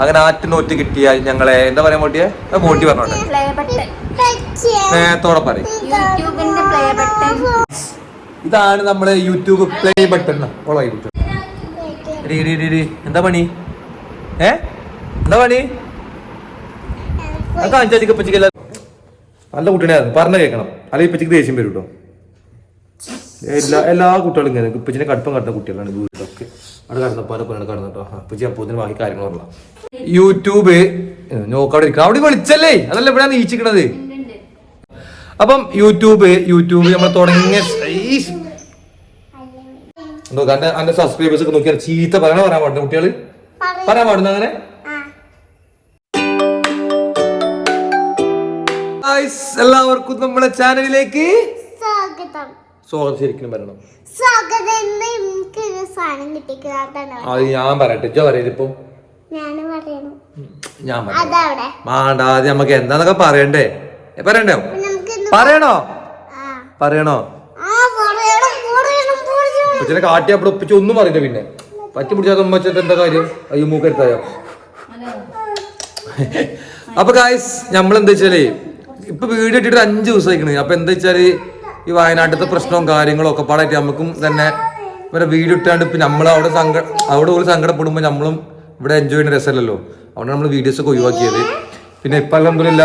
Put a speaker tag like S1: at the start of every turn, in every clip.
S1: അങ്ങനെ ആറ്റ് കിട്ടിയ കിട്ടിയാൽ ഞങ്ങളെ എന്താ പറയാൻ മോട്ടിയെ? മോട്ടി പറഞ്ഞോട്ടെ. നേരത്തോടെ പറയും. ഇതാണ് നമ്മളെ യൂട്യൂബ് പ്ലേ ബട്ടൺ. എന്താ പണി? ഏ? എന്താ പണി? അത് കാണിച്ചാൽ പച്ചിക്കല്ല നല്ല കുട്ടീനായിരുന്നു പറഞ്ഞ കേൾക്കണം. അല്ലെങ്കിൽ ഇപ്പച്ചക്ക് ദേഷ്യം വരും കേട്ടോ എല്ലാ എല്ലാ കുട്ടികളും ഇങ്ങനെ. ഇപ്പച്ചിനെ കടുപ്പം കടന്ന കുട്ടികളാണ് വീട്ടിലൊക്കെ. അവിടെ കടന്നപ്പോ അവിടെ കടന്നു കേട്ടോ ഇപ്പച്ചി അപ്പൂത്തിന് ബാക്കി കാര്യങ്ങൾ യൂട്യൂബ്. നോക്കാവിടെ ഇരിക്കണം അവിടെ വിളിച്ചല്ലേ? അതല്ല ഇവിടെ നീച്ചിക്കണത്? അപ്പം യൂട്യൂബ് യൂട്യൂബ് നമ്മൾ തുടങ്ങിയ. എന്റെ എന്റെ സബ്സ്ക്രൈബേഴ്സ് ഒക്കെ നോക്കിയാൽ ചീത്ത പറയണ പറയാൻ പാടുന്ന കുട്ടികൾ. പറയാൻ പാടുന്ന അങ്ങനെ? എല്ലാവർക്കും നമ്മുടെ ചാനലിലേക്ക്
S2: സ്വാഗതം.
S1: സ്വാഗതം. ശരിക്കും പറയണം.
S2: സ്വാഗതം
S1: അത് ഞാൻ പറയട്ടെ. പറയത് ഇപ്പൊ
S2: ഞാൻ പറയണു.
S1: ഞാൻ പറയാം
S2: അതവിടെ.
S1: മാണ്ട ആദ്യം നമുക്ക് എന്താന്നൊക്കെ പറയണ്ടേ? പറയണ്ടോ? പറയണോ? പറയണോ? ഉപ്പച്ചിനെ കാട്ടി അവിടെ ഉപ്പച്ചി ഒന്നും പറയില്ല പിന്നെ. പറ്റി പിടിച്ചാൽ ഉമ്മച്ചത്തെ എന്താ കാര്യം? അയ്യോ മൂക്കരുത്തായോ അപ്പൊ കായ്സ് നമ്മൾ എന്താ വെച്ചാലേ ഇപ്പൊ വീട് ഇട്ടിട്ട് അഞ്ച് ദിവസം ആയിക്കണ്. അപ്പൊ എന്താ വെച്ചാൽ ഈ വയനാട്ടിലത്തെ പ്രശ്നവും കാര്യങ്ങളും ഒക്കെ പാടായിട്ട് നമുക്കും തന്നെ ഇവരെ വീഡിയോ ഇട്ടാണ്ട് ഇപ്പൊ നമ്മൾ അവിടെ സങ്ക അവിടെ ഒരു സങ്കടപ്പെടുമ്പോൾ നമ്മളും ഇവിടെ എൻജോയ് ചെയ്യുന്ന രസമല്ലല്ലോ. അതുകൊണ്ട് നമ്മൾ വീഡിയോസ് ഒക്കെ ഒഴിവാക്കിയത്. പിന്നെ ഇപ്പൊ അലഹമില്ല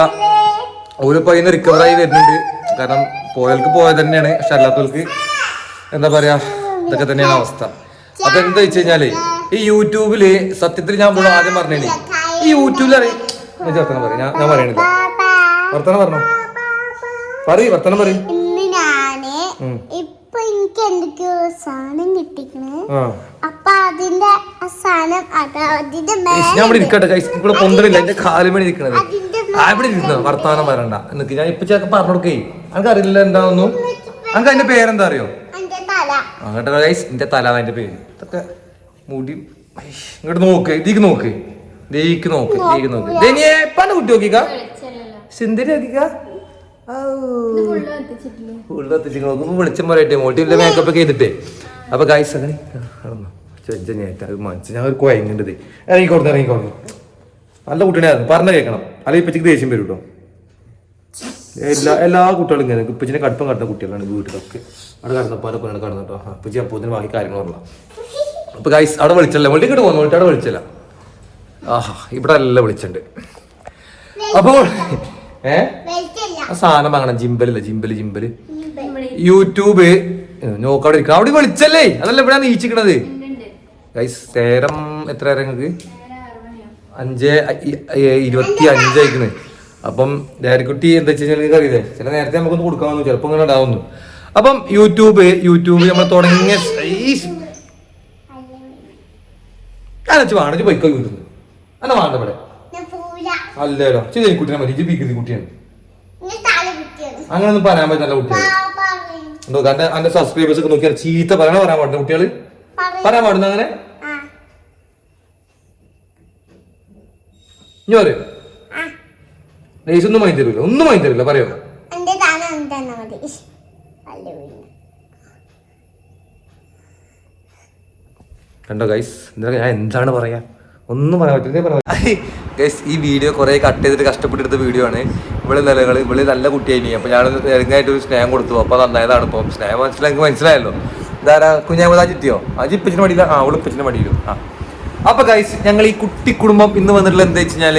S1: ഓരിപ്പോ അതിന് റിക്കവർ ആയി വരുന്നുണ്ട്. കാരണം പോയവർക്ക് പോയത് തന്നെയാണ് പക്ഷെ അല്ലാത്തവർക്ക് എന്താ പറയാ ഇതൊക്കെ തന്നെയാണ് അവസ്ഥ. അപ്പൊ എന്താ വെച്ച് കഴിഞ്ഞാൽ ഈ യൂട്യൂബിൽ സത്യത്തിൽ ഞാൻ പോലും ആദ്യം പറഞ്ഞേ ഈ യൂട്യൂബിൽ ഞാൻ ഞാൻ പറയണില്ല. വർത്തനം പറഞ്ഞോ? പറയ് വർത്തനം പറയും.
S2: എന്തൊക്കെയോ സാധനം കിട്ടിക്കണ്. അപ്പൊ അതിന്റെ ആ സാധനം അത് അതിന്റെ
S1: ഞാൻ ഇവിടെ ഇരിക്കട്ടെ ഗൈസ് ഇവിടെ പൊന്തലില്ല. എന്റെ കാലുമണി ഇരിക്കണത്. ആ ഇവിടെ ഇരുന്നോ വർത്തമാനം പറയണ്ട. എന്നിട്ട് ഞാൻ ഇപ്പൊ ചേക്ക പറഞ്ഞു കൊടുക്കേ. എനിക്ക് അറിയില്ല എന്താണെന്നും എനിക്ക് അതിന്റെ പേരെന്താ അറിയോ? അങ്ങോട്ട് ഗൈസ് എന്റെ തല അതിന്റെ പേര്. ഇതൊക്കെ മുടി ഇങ്ങോട്ട് നോക്ക്. ഇതിക്ക് നോക്ക്. ദേക്ക് നോക്ക് ദേക്ക് നോക്ക്. ദേനിയെ പണ്ട് കുട്ടി നോക്കിക്കാ. സിന്ധരി നോക്കിക്ക. വെളിച്ചം പറയട്ടെ. മോട്ടിന്റെ മേക്കപ്പ് ഒക്കെ ചെയ്തിട്ടേ. അപ്പൊ ഗൈസ് അങ്ങനെ. കടന്നു അത് മനസ്സ്. ഞാൻ ഒരു കുഴങ്ങേണ്ടത് ഇറങ്ങിക്കോടുന്നു ഇറങ്ങിക്കോടുന്നു നല്ല കുട്ടീനായിരുന്നു. പറഞ്ഞ കേൾക്കണം അല്ലെങ്കിൽ ഇപ്പച്ചക്ക് ദേഷ്യം വരും കേട്ടോ എല്ലാ എല്ലാ കുട്ടികളും ഇങ്ങനെ. ഇപ്പച്ചിനെ കടുപ്പം കടുത്ത കുട്ടികളാണ് വീട്ടിലൊക്കെ. അവിടെ കടന്നപ്പോ അവിടെ കൊണ്ടാണ് കടന്നു കേട്ടോ ഇപ്പച്ചി അപ്പോത്തിന് ബാക്കി കാര്യങ്ങൾ പറഞ്ഞ അപ്പൊ ഗൈസ് അവിടെ വിളിച്ചല്ലേ? മോട്ടി ഇങ്ങോട്ട് പോകുന്നു അവിടെ വിളിച്ചല്ല. ആഹാ ഇവിടെ എല്ലാം വിളിച്ചിട്ടുണ്ട് അപ്പോൾ ഏ? ആ സാധനം വാങ്ങണം. ജിമ്പലില്ല? Gimbal gimbal. യൂട്യൂബ്. നോക്കവിടെ ഇരിക്കണം. അവിടെ വിളിച്ചല്ലേ? അതല്ല ഇവിടെ നീച്ചിക്കണത്? ഗൈസ് നേരം എത്ര നേരം നിങ്ങൾക്ക് അഞ്ച് ഇരുപത്തി അഞ്ചായിക്കണ് അപ്പം ഡയറിക്കുട്ടി എന്താ വെച്ച് കഴിഞ്ഞാൽ നിങ്ങൾക്ക് അറിയില്ലേ? ചില നേരത്തെ നമുക്കൊന്ന് കൊടുക്കാമെന്നു ചിലപ്പോൾ ഇങ്ങനെ ഉണ്ടാവുന്നു. അപ്പം യൂട്യൂബ് യൂട്യൂബ് നമ്മൾ തുടങ്ങിയ അനച്ച് വേണം ഇജ്ജ് പോയിക്കോ യൂട്യൂബ് അല്ല വേണ്ട ഇവിടെ. അല്ലല്ലോ ചെയ്ത് കുട്ടിനെ മതി ജീവിക്കുന്ന ബിക്കുന്ന കുട്ടിയാണ് അങ്ങനൊന്നും പറയാൻ പറ്റില്ല കുട്ടികൾ എന്തോ എന്റെ എന്റെ സബ്സ്ക്രൈബേഴ്സ് ഒക്കെ നോക്കിയാൽ ചീത്ത പറയണ പറയാൻ പാടില്ല കുട്ടികൾ. പറയാൻ പാടുന്ന അങ്ങനെ? ഇനി പറയോ. ലേസ് ഒന്നും മൈൻഡ് തരില്ല ഒന്നും മൈൻഡ് തരില്ല പറയോ? കണ്ടോ ഗൈസ് എന്താ ഞാൻ എന്താണ് പറയാ? ഒന്നും പറയാൻ പറ്റില്ല. ഗൈസ് ഈ വീഡിയോ കുറെ കട്ട് ചെയ്തിട്ട് കഷ്ടപ്പെട്ടെടുത്ത വീഡിയോ ആണ്. ഇവിടെ നിലകൾ ഇവിടെ നല്ല കുട്ടിയായി അപ്പൊ ഞാൻ ഇറങ്ങായിട്ട് ഒരു സ്നേഹം കൊടുത്തു. അപ്പൊ നന്നായതാണ് ഇപ്പൊ. സ്നേഹം മനസ്സിലായി എനിക്ക് മനസ്സിലായല്ലോ. ഇതാരാ? കുഞ്ഞാമത് അജിത്തിയോ അജിപ്പിച്ചിന് മടിയില്ല ആ അവൾ ഇപ്പച്ചിന് മടിയിലും. ആ. അപ്പൊ ഗൈസ് ഞങ്ങൾ ഈ കുട്ടി കുടുംബം ഇന്ന് വന്നിട്ടുള്ള എന്താ വെച്ച് കഴിഞ്ഞാൽ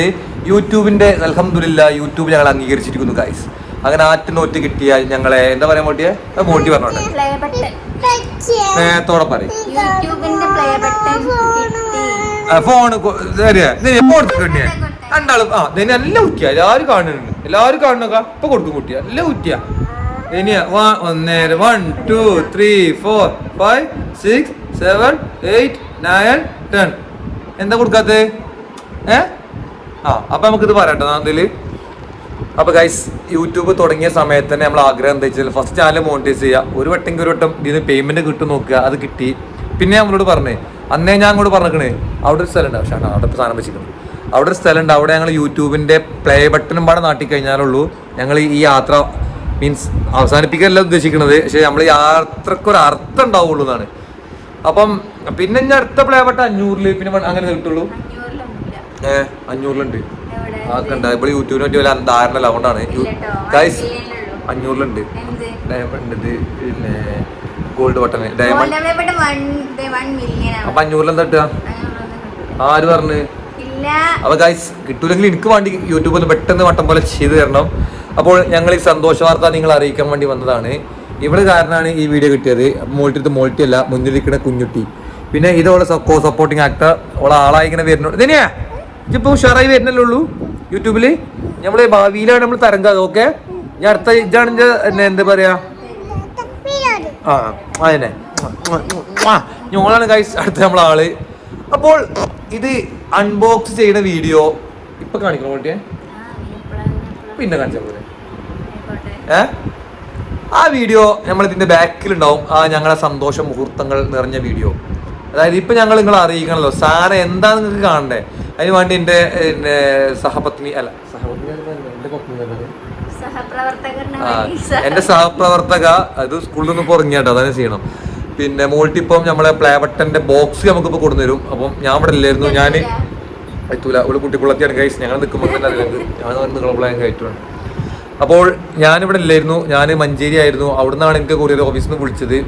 S1: യൂട്യൂബിന്റെ അലഹമില്ല യൂട്യൂബ് ഞങ്ങൾ അംഗീകരിച്ചിരിക്കുന്നു ഗൈസ് അങ്ങനെ ആറ്റ് നോറ്റ് കിട്ടിയാൽ ഞങ്ങളെ എന്താ പറയാൻ മോട്ടിയെ മോട്ടി പറഞ്ഞോട്ടെ.
S3: പ്ലേ ബട്ടൺ
S1: നേരത്തോടെ പറയും. ഫോണ് കൊടുത്തിട്ടുണ്ടേ രണ്ടാളും ആ ഇതിന് എല്ലാം കുറ്റിയ എല്ലാവരും കാണുന്നുണ്ട്. എല്ലാവരും കാണുന്നൊക്കെ ഇപ്പൊ കൊടുക്കും കുട്ടിയ എല്ലാം കുറ്റിയ ഒന്നേരം one two three four five six seven eight nine ten എന്താ കൊടുക്കാത്തത് ഏ? ആ അപ്പൊ നമുക്കിത് പറയട്ടെ അതിൽ. അപ്പൊ ഗൈസ് യൂട്യൂബ് തുടങ്ങിയ സമയത്ത് തന്നെ നമ്മൾ ആഗ്രഹം എന്താ വെച്ചാൽ ഫസ്റ്റ് ചാനൽ മോണിറ്റൈസ് ചെയ്യുക. ഒരു വട്ടെങ്കിൽ ഒരു വട്ടം ഇതിന് പേയ്മെന്റ് കിട്ടും നോക്കുക അത് കിട്ടി. പിന്നെ നമ്മളോട് പറഞ്ഞേ അന്നേ ഞാൻ അങ്ങോട്ട് പറഞ്ഞേ അവിടെ ഒരു സ്ഥലം ഉണ്ട് പക്ഷേ അവിടെ ഇപ്പൊ സാധനം വെച്ചിരിക്കുന്നത് അവിടെ ഒരു സ്ഥലമുണ്ട്. അവിടെ ഞങ്ങൾ യൂട്യൂബിന്റെ പ്ലേ ബട്ടണും പാടെ നാട്ടി കഴിഞ്ഞാലുള്ളൂ ഞങ്ങൾ ഈ യാത്ര മീൻസ് അവസാനിപ്പിക്കാനല്ല ഉദ്ദേശിക്കുന്നത് പക്ഷേ നമ്മൾ യാത്രയ്ക്ക് ഒരു അർത്ഥം ഉണ്ടാവുള്ളൂ എന്നാണ്. അപ്പം പിന്നെ ഞാൻ അടുത്ത പ്ലേ ബട്ടൺ അഞ്ഞൂറിൽ പിന്നെ അങ്ങനെ കിട്ടുള്ളൂ. ഏഹ് അഞ്ഞൂറിലുണ്ട്.
S3: എവിടെ?
S1: ആ കണ്ട? ഇപ്പോൾ യൂട്യൂബിനെ പറ്റി വല്ല ധാരണ അല്ല അതുകൊണ്ടാണ്. ഗൈസ്. അഞ്ഞൂറിലുണ്ട്? ഡയമണ്ട് പിന്നെ ഗോൾഡ് ബട്ടൺ ഡയമണ്ട് അപ്പൊ അഞ്ഞൂറിൽ എന്താ കിട്ടുക ആര് പറഞ്ഞ്? അപ്പൊ ഗൈസ് കിട്ടൂലെങ്കിൽ എനിക്ക് വേണ്ടി യൂട്യൂബിൽ പെട്ടെന്ന് വട്ടം പോലെ ചെയ്തു തരണം. അപ്പോൾ ഞങ്ങൾ ഈ സന്തോഷ വാർത്ത നിങ്ങൾ അറിയിക്കാൻ വേണ്ടി വന്നതാണ്. ഇവിടെ കാരണമാണ് ഈ വീഡിയോ കിട്ടിയത്. മോൾട്ടിട്ട് മോൾട്ടി അല്ല മുന്നിലിരിക്കുന്ന കുഞ്ഞുട്ടി. പിന്നെ ഇതോളെ കോ സപ്പോർട്ടിങ് ആക്ടർ ഓളെ ആളായി ഇങ്ങനെ വരുന്നുണ്ട് ഇതിനെയാ ഇപ്പൊ ഉഷാറായി വരുന്നല്ലേ ഉള്ളൂ? യൂട്യൂബിൽ നമ്മൾ ഭാവിയിലാണ് നമ്മൾ തരംഗം. ഓക്കെ ഞാൻ അടുത്ത ഇതാണ് ഇന്റെ എന്നെ എന്താ പറയാ? ആ അതന്നെ. ഞങ്ങളാണ് ഗൈസ് അടുത്ത നമ്മളെ ആൾ. അപ്പോൾ ഇത് അൺബോക്സ് ചെയ്യുന്ന വീഡിയോ ഇപ്പൊ കാണിക്കണം
S3: കുട്ടിയെ.
S1: പിന്നെ കാണിച്ചാൽ പോലെ. ഏ? ആ വീഡിയോ നമ്മൾ ഇതിന്റെ ബാക്കിലുണ്ടാവും. ആ ഞങ്ങളെ സന്തോഷ മുഹൂർത്തങ്ങൾ നിറഞ്ഞ വീഡിയോ. അതായത് ഇപ്പൊ ഞങ്ങൾ നിങ്ങൾ അറിയിക്കണല്ലോ. സാറ് എന്താ നിങ്ങൾക്ക് കാണണ്ടേ? അതിന് വേണ്ടി എന്റെ സഹപത്നി അല്ല സഹപത്നി എന്റെ സഹപ്രവർത്തക അത് സ്കൂളിൽ നിന്ന് പുറങ്ങിയാട്ടോ അതന്നെ ചെയ്യണം. പിന്നെ മോൾട്ടിപ്പം നമ്മളെ പ്ലേ ബട്ടന്റെ ബോക്സ് ഇപ്പൊ കൊടുന്നു തരും അപ്പം ഞാൻ ഇവിടെ ഇല്ലായിരുന്നു. ഞാൻ എത്തൂല. കുട്ടി കുട്ടിക്കുളത്തിയാണ് കഴിച്ചു ഞങ്ങൾ നിൽക്കുമ്പോൾ തന്നെ അറിയില്ല ഞാൻ നിങ്ങളെ കയറ്റുവാണ്. അപ്പോൾ ഞാനിവിടെ ഇല്ലായിരുന്നു. ഞാൻ മഞ്ചേരി ആയിരുന്നു. അവിടെ നിന്നാണ് എനിക്ക് കൊറിയർ ഓഫീസിൽ നിന്ന് വിളിച്ചത്.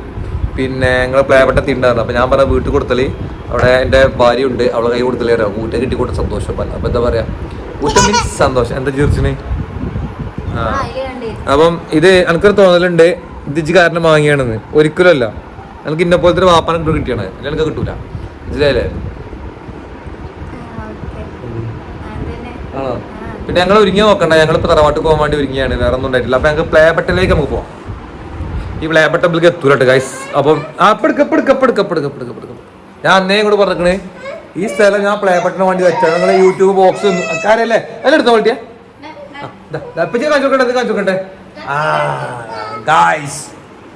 S1: പിന്നെ ഞങ്ങൾ പ്ലേ ബട്ടൻ തിണ്ടായിരുന്നു അപ്പോൾ ഞാൻ പറഞ്ഞ വീട്ടിൽ കൊടുത്തൽ. അവിടെ എന്റെ ഭാര്യ ഉണ്ട് അവളെ കൈ കൊടുത്തലേ. അറിയാം ഊറ്റ കിട്ടി കൊടുത്ത സന്തോഷം അപ്പോൾ എന്താ പറയാ? മീൻസ് സന്തോഷം. എന്താ ചേർച്ചിന്. അപ്പം ഇത് എനിക്കൊരു തോന്നലുണ്ട്. ഇത് ഇജ്ജ് കാരണം വാങ്ങിയാണെന്ന്. ഒരിക്കലും അല്ല എനിക്ക് ഇന്ന പോലത്തെ ഒരു വാപ്പാനെ കിട്ടും കിട്ടിയാണ്. എനിക്ക് കിട്ടൂല. മനസ്സിലായില്ലേ?
S3: ഓക്കേ. അതന്നെ.
S1: ആണോ? പിന്നെ ഞങ്ങൾ ഒരുങ്ങി നോക്കണ്ട. ഞങ്ങളിപ്പോ തറവാട്ട് പോകാൻ വേണ്ടി ഒരുങ്ങിയാണ്. വേറെ ഒന്നും ഉണ്ടായിട്ടില്ല. അപ്പൊ ഞങ്ങൾക്ക് പ്ലേ ബട്ടണിലേക്ക് നമുക്ക് പോവാം. ഈ പ്ലേ ബട്ടണിലേക്ക് എത്തൂലട്ടെ ഗൈസ് അപ്പം ആ പെടുക്ക പെടുക്ക പെടുക്ക പെടുക്ക പെടുക്ക പെടുക്ക ഞാൻ അന്നേ കൂടെ പറഞ്ഞേ ഈ സ്ഥലം ഞാൻ പ്ലേ ബട്ടണിന് വേണ്ടി വെച്ചാൽ നിങ്ങളെ യൂട്യൂബ് ബോക്സ് കാര്യല്ലേ അല്ല എടുത്തോ കാണിച്ചോക്കട്ടെ ആ ഗായ്സ്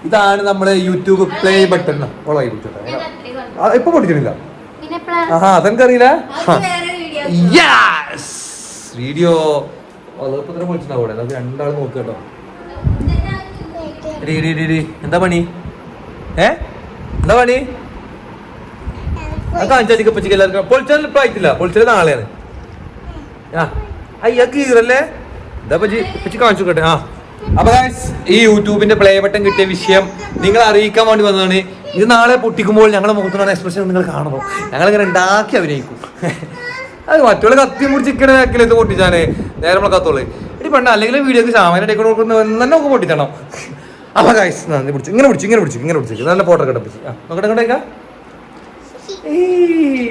S1: ഇതാണ് നമ്മുടെ യൂട്യൂബ് പ്ലേ ബട്ടൺ ഓളായി പിടിച്ചോട്ടെ. ആ, ഇപ്പൊ പൊട്ടിച്ചിട്ടില്ല? ആഹാ അതെനിക്കറിയില്ല.
S3: വീഡിയോ
S1: യെസ് വീഡിയോ വിളിച്ചിട്ടുണ്ടാവും നമുക്ക് രണ്ടാളും നോക്കുക കേട്ടോ. എന്താ പണി? ഏ? എന്താ പണി? അത് കാണിച്ചാൽ പച്ചിക്ക് എല്ലാവർക്കും. പൊളിച്ചാൽ ഇപ്പൊ ആയിട്ടില്ല. പൊളിച്ചാൽ നാളെയാണ്. ആ അയ്യ കീറല്ലേ എന്താ പച്ചി പച്ചി കാണിച്ചു കേട്ടെ ആ. അപ്പൊ ഈ യൂട്യൂബിന്റെ പ്ലേ ബട്ടൺ കിട്ടിയ വിഷയം നിങ്ങൾ അറിയിക്കാൻ വേണ്ടി വന്നതാണ്. ഇത് നാളെ പൊട്ടിക്കുമ്പോൾ ഞങ്ങളുടെ മുഖത്തുള്ള എക്സ്പ്രഷൻ നിങ്ങൾ കാണണോ ഞങ്ങൾ ഇങ്ങനെ ഉണ്ടാക്കി അഭിനയിക്കും. അത് മറ്റുള്ള കത്തി മുറിച്ചിക്കണ ബാക്കിൽ ഇത് പൊട്ടിച്ചാണ് നേരെ നമ്മളെ കത്തോളൂ. ഇനി പണ്ട് അല്ലെങ്കിൽ വീഡിയോക്ക് സാമാന്യ ടേക്കൺ കൊടുക്കുന്ന തന്നെ നമുക്ക് പൊട്ടിച്ചണം. അപ്പൊ ഗൈസ് നന്ദി പിടിച്ചു. ഇങ്ങനെ പിടിച്ചു ഇങ്ങനെ പിടിച്ചു ഇങ്ങനെ പിടിച്ചു. നല്ല ഫോട്ടോ ഒക്കെ പിടിച്ചു. ആ നോക്കട്ടെ ഇങ്ങോട്ടേക്കാ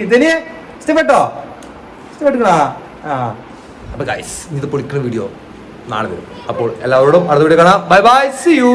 S1: ഇതിനെ ഇഷ്ടപ്പെട്ടോ? ഇഷ്ടപ്പെട്ടുക്കണാ? ആ. അപ്പൊ ഗൈസ് ഇത് പൊളിക്കുന്ന വീഡിയോ നാളെ വരും. അപ്പോൾ എല്ലാവരോടും അടുത്ത വീഡിയോ കാണാം. Bye bye C U